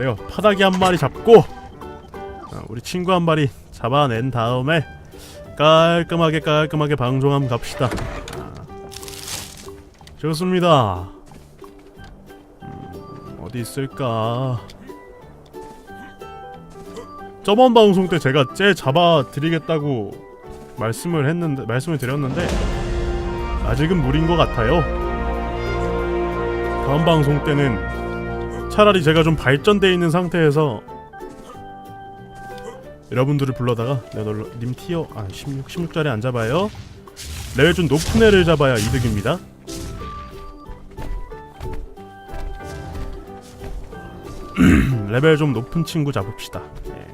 레어 파닥이 한 마리 잡고 어, 우리 친구 한 마리 잡아낸 다음에 깔끔하게 깔끔하게 한번 갑시다. 아, 좋습니다. 음, 어디 있을까? 저번 방송 때 제가 쟤 잡아 드리겠다고 말씀을 했는데 말씀을 드렸는데 아직은 무리인 것 같아요. 다음 방송 때는 차라리 제가 좀 발전돼 있는 상태에서 여러분들을 불러다가 내가 널- 님 티어 아 16, 16짜리 안 잡아요. 레벨 좀 높은 애를 잡아야 이득입니다. 레벨 좀 높은 친구 잡읍시다. 예.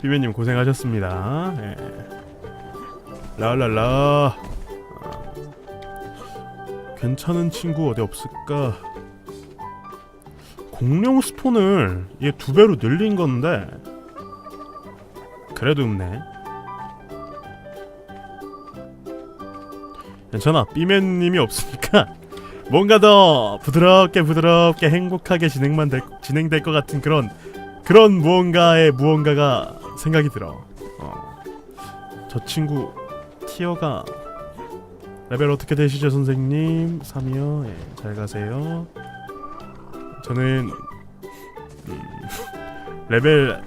비비님 고생하셨습니다. 예. 라라라. 아. 괜찮은 친구 어디 없을까? 공룡 스폰을 이게 두 배로 늘린 건데 그래도 없네. 괜찮아. 삐맨님이 없으니까 뭔가 더 부드럽게 부드럽게 행복하게 진행만 될, 진행될 것 같은 그런 그런 무언가의 무언가가 생각이 들어. 어. 저 친구 티어가 레벨 어떻게 되시죠 선생님? 3이요. 예, 잘 가세요. 저는 음, 레벨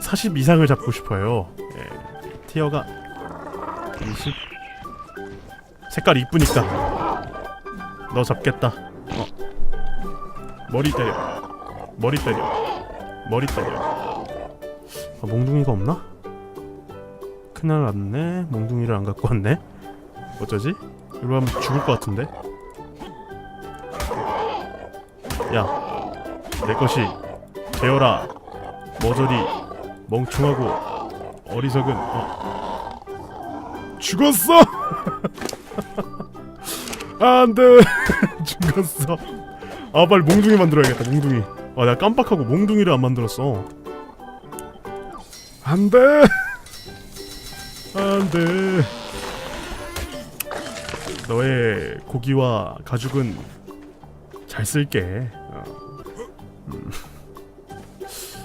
40 이상을 잡고 싶어요. 예, 티어가 20 색깔 이쁘니까 너 잡겠다. 어. 머리 때려. 머리 때려. 머리 때려. 아, 몽둥이가 없나? 큰일 났네. 몽둥이를 안 갖고 왔네. 어쩌지? 이로 하면 죽을 것 같은데. 야, 내 것이 되어라. 머저리 멍청하고 어리석은 어. 죽었어. 안돼 죽었어. 아 빨리 몽둥이 만들어야겠다. 몽둥이. 아 내가 깜빡하고 몽둥이를 안 만들었어. 안돼. 안돼. 너의 고기와 가죽은 잘 쓸게. 어. 음.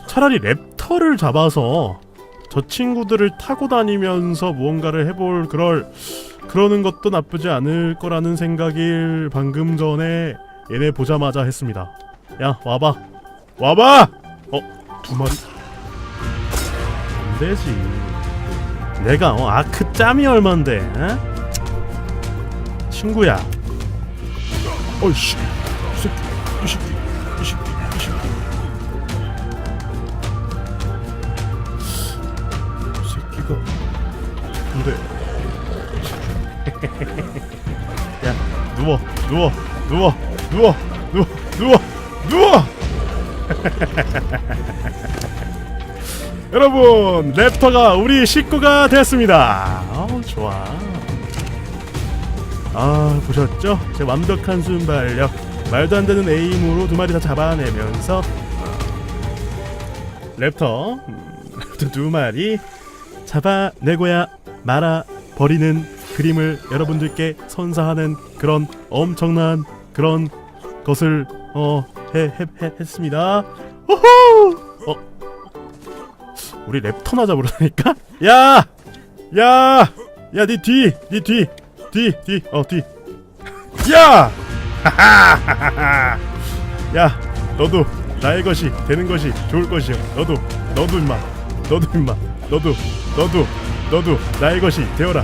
차라리 랩터를 잡아서 저 친구들을 타고 다니면서 무언가를 해볼 그럴 그러는 것도 나쁘지 않을 거라는 생각을 방금 전에 얘네 보자마자 했습니다. 야 와봐, 와봐. 어 두 마리. 안 되지. 내가 어, 아크 짬이 얼만데? 에? 친구야. 어이씨, 이 새끼, 이 새끼, 이 새끼, 이 새끼. 이 새끼가 근데. 야 누워 누워 누워 누워 누워 누워 누워! 여러분 랩터가 우리 식구가 됐습니다. 어 좋아 아 보셨죠 제 완벽한 순발력 말도 안 되는 에임으로 두 마리 다 잡아내면서 어, 랩터 음, 랩터 두 마리 잡아내고야 말아 버리는 그림을 여러분들께 선사하는 그런 엄청난 그런 것을 어 해, 해, 해, 했습니다. 호호! 어 우리 랩터나 잡으라니까? 야! 야! 야, 니 뒤! 니 뒤! 뒤! 뒤! 어, 뒤! 야! 야, 너도 나의 것이 되는 것이 좋을 것이요. 너도, 너도 임마. 너도 임마. 너도, 너도, 너도 나의 것이 되어라.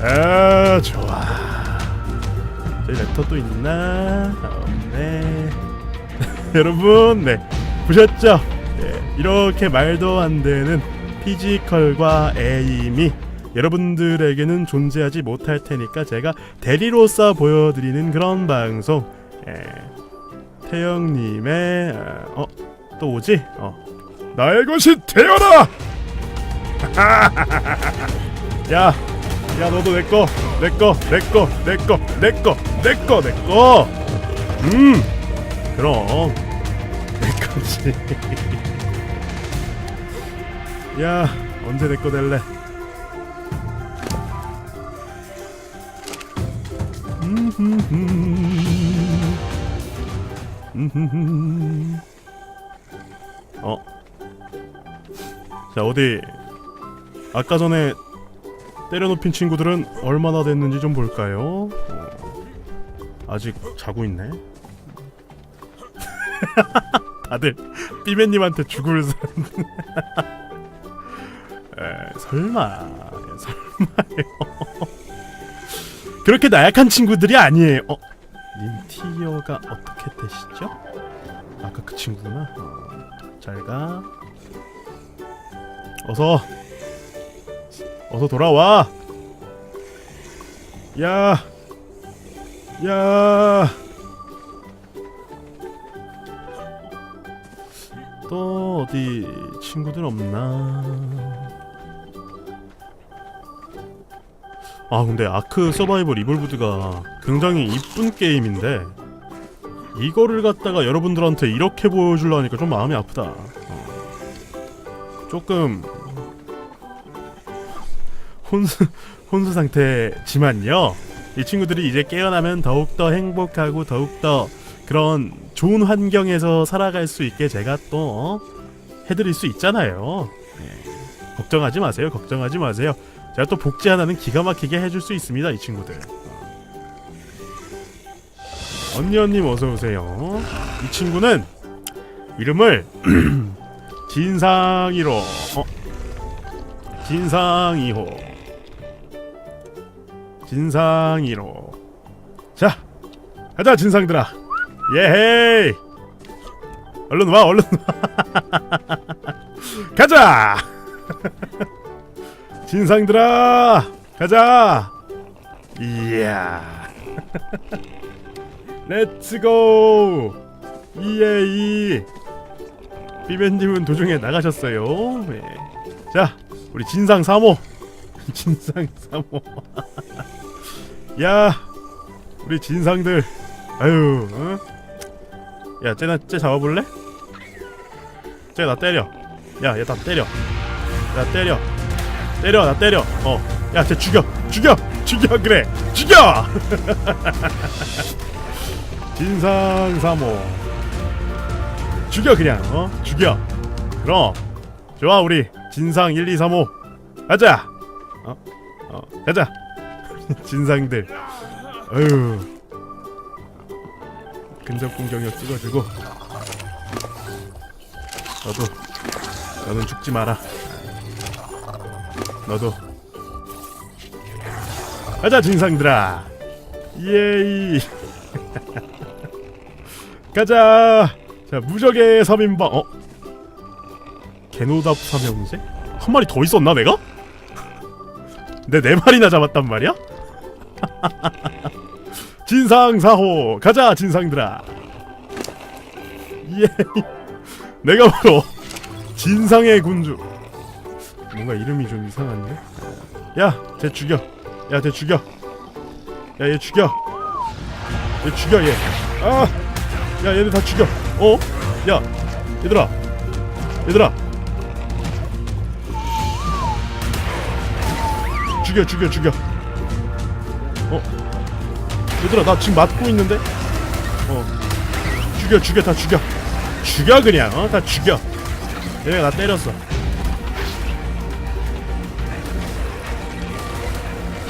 아, 좋아. 저희 랩터 또 있나? 없네. 여러분, 네 보셨죠? 네, 이렇게 말도 안 되는 피지컬과 에임이 여러분들에게는 존재하지 못할 테니까 제가 대리로서 보여드리는 그런 방송. 예, 태영님의 어 또 오지? 어 나의 것이 되어라! 야, 야 너도 내 거, 내 거, 내 거, 내 거, 내 거, 내 거, 내 거. 음, 그럼 내 거지. 야, 언제 내 거 될래? 어. 자 어디 아까 전에 때려눕힌 친구들은 얼마나 됐는지 좀 볼까요? 어, 아직 자고 있네. 다들 삐맨님한테 죽을 사- 에, 설마 설마요. 그렇게 나약한 친구들이 아니에요. 어, 닌티어가 어떻게 되시죠? 아까 그 친구구나. 어, 잘 가. 어서 어서 돌아와. 야. 야. 또 어디 친구들 없나? 아 근데 아크 서바이벌 리볼브드가 굉장히 이쁜 게임인데 이거를 갖다가 여러분들한테 이렇게 보여주려니까 좀 마음이 아프다. 어. 조금 혼수 혼수 상태지만요. 이 친구들이 이제 깨어나면 더욱 더 행복하고 더욱 더 그런 좋은 환경에서 살아갈 수 있게 제가 또 어, 해드릴 수 있잖아요. 예. 걱정하지 마세요. 걱정하지 마세요. 제가 또 복지 하나는 기가 막히게 해줄 수 있습니다. 이 친구들. 언니 언님 어서 오세요. 이 친구는 이름을 진상이로 어? 진상이호 진상이로 자 가자 진상들아 예헤이 얼른 와 얼른 와 가자 진상들아 가자. 이야. 렛츠고 이에이. 비벤님은 도중에 나가셨어요. 네. 자 우리 진상 3호. 진상 3호. 야 우리 진상들. 아유 어? 야 쟤나 쟤 잡아볼래? 쟤 나 때려. 야얘 나 때려. 나 때려 때려 나 때려. 어야쟤 죽여. 죽여. 죽여. 그래. 죽여! 진상 3호. 죽여 그냥. 어? 죽여. 그럼. 좋아 우리. 진상 1 2 3 5 가자. 어? 어. 가자. 진상들. 어휴. 근접 공격력 찍어주고. 너도 너는 죽지 마라 너도. 가자 진상들아. 예이. 가자. 자 무적의 3인방. 어? 개노답 삼형제? 한 마리 더 있었나 내가? 내 네 마리나 잡았단 말이야? 진상 사호. 가자 진상들아. 예. 내가 바로 진상의 군주 뭔가 이름이 좀 이상한데? 야 쟤 죽여. 야 쟤 죽여. 야 얘 죽여. 얘 죽여 얘 아 야 얘들 다 죽여. 어? 야 얘들아. 얘들아. 죽여 죽여 죽여. 어? 얘들아 나 지금 맞고 있는데? 어. 죽여 죽여 다 죽여. 죽여 그냥. 어? 다 죽여. 얘네가 나 때렸어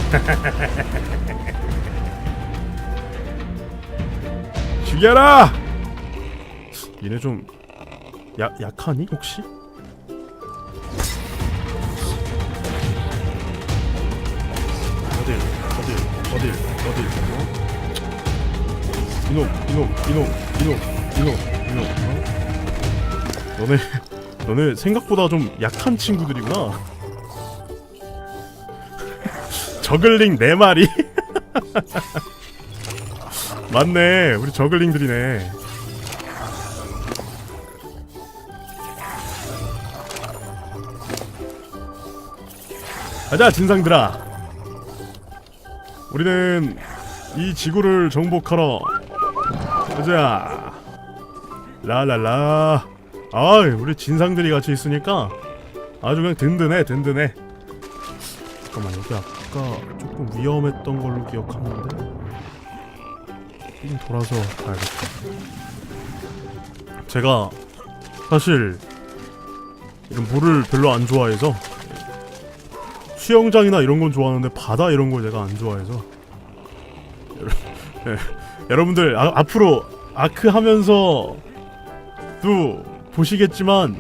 죽여라 얘네 좀 약, 약하니 혹시? 어딜 어딜 어딜 어딜 어? 이놈 이놈 이놈 이놈 이놈 이놈 어? 너네 너네 생각보다 좀 약한 친구들이구나 저글링 네 마리. 맞네. 우리 저글링들이네. 가자 진상들아. 우리는 이 지구를 정복하러 가자. 라라라. 아 우리 진상들이 같이 있으니까 아주 그냥 든든해 든든해 잠깐만 여기 아까 조금 위험했던 걸로 기억하는데 삥 돌아서 가야겠다. 제가 사실 이런 물을 별로 안 좋아해서 수영장이나 이런 건 좋아하는데 바다 이런 걸 제가 안 좋아해서 여러- 예, 여러분들 아, 앞으로 아크 하면서 도 보시겠지만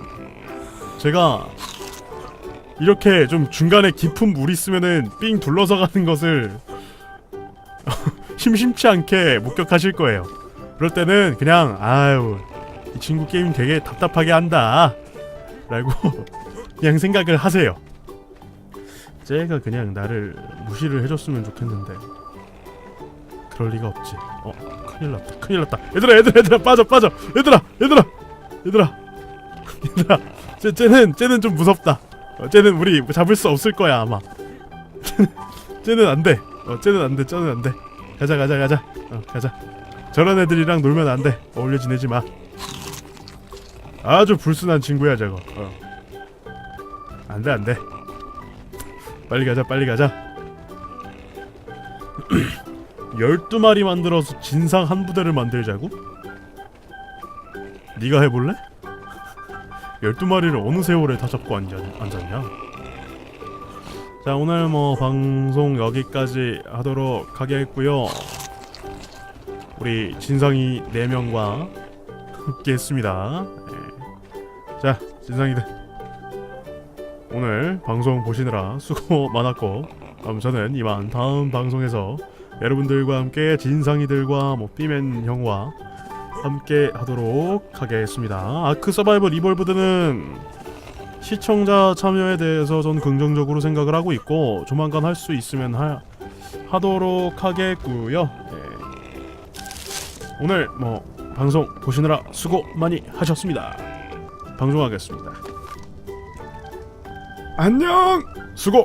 제가 이렇게 좀 중간에 깊은 물 있으면은 삥 둘러서 가는 것을 심심치 않게 목격하실 거예요. 그럴 때는 그냥 아유 이 친구 게임 되게 답답하게 한다 라고 그냥 생각을 하세요. 쟤가 그냥 나를 무시를 해줬으면 좋겠는데 그럴 리가 없지. 어 큰일 났다 큰일 났다. 얘들아 얘들아 얘들아 빠져 빠져 얘들아 얘들아 얘들아 얘들아 쟤 쟤는 쟤는 좀 무섭다. 어, 쟤는 우리 잡을 수 없을 거야 아마. 쟤는 안 돼. 어, 쟤는 안 돼. 쟤는 안 돼. 가자 가자 가자. 어, 가자. 저런 애들이랑 놀면 안 돼. 어울려 지내지 마. 아주 불순한 친구야 저거. 어. 안 돼, 안 돼. 빨리 가자, 빨리 가자. 12마리 만들어서 진상 한 부대를 만들자고? 네가 해볼래? 12마리를 어느 세월에 다 잡고 앉았, 앉았냐? 자, 오늘 뭐 방송 여기까지 하도록 하겠고요. 우리 진상이 4명과 함께 했습니다. 네. 자, 진상이들. 오늘 방송 보시느라 수고 많았고 그럼 저는 이만 다음 방송에서 여러분들과 함께 진상이들과 뭐 삐맨 형과 함께 하도록 하겠습니다. 아크 서바이벌 이볼브드는 시청자 참여에 대해서 전 긍정적으로 생각을 하고 있고 조만간 할 수 있으면 하, 하도록 하겠고요. 네. 오늘 뭐 방송 보시느라 수고 많이 하셨습니다. 방송하겠습니다. 안녕. 수고.